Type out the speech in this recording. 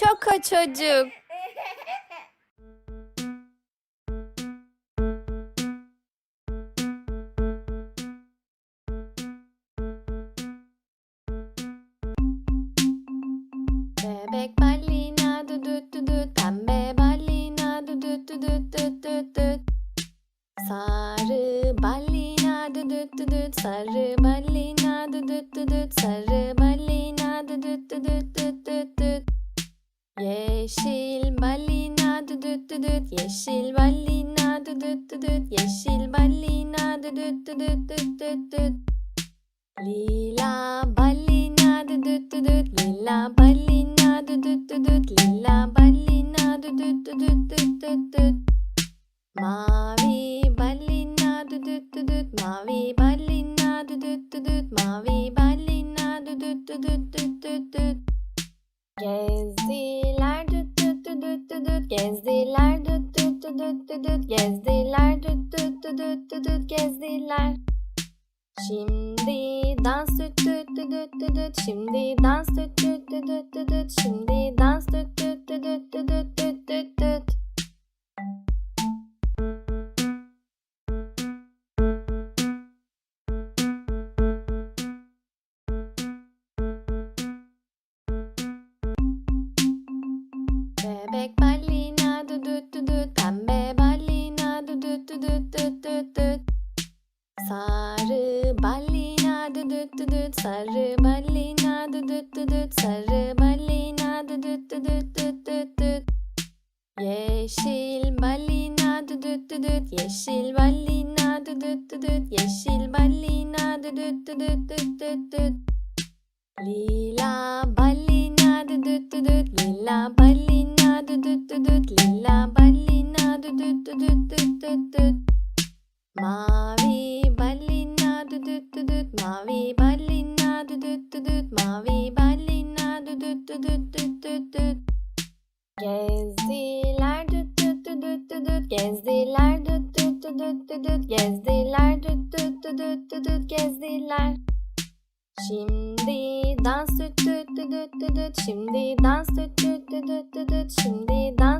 Çoko çocuk. Bebek balina du du du du pembe balina du du du du du du du Sarı balina du du du du sarı balina du du du du sarı balina Yeşil balina düdüt düdüt Yeşil balina düdüt düdüt Yeşil balina düdüt düdüt düdüt düdüt Lila balina düdüt düdüt Lila balina düdüt düdüt Lila balina düdüt düdüt düdüt düdüt Mavi balina düdüt düdüt Mavi balina düdüt düdüt Mavi balina düdüt düdüt düdüt düdüt Gezdi gezdiler du du du du du du gezdiler du du du du du du gezdiler Şimdi dans düt düt düt düt düt düt Şimdi dans düt düt düt düt düt düt Şimdi dans düt düt düt düt düt düt düt düt düt Bebek balina düt düt düt düt Sarı balina düt düt düt düt Sarı balina düt düt düt düt Sarı balina düt düt düt düt düt düt düt Yeşil balina düt düt düt düt Yeşil balina düt düt düt düt Yeşil balina düt düt düt düt düt düt balina düt düt düt düt düt düt Gezdiler düt düt düt düt düt Gezdiler düt düt düt düt düt Gezdiler düt düt düt düt düt Gezdiler Şimdi dans düt düt düt düt düt Şimdi dans düt düt düt düt düt Şimdi dans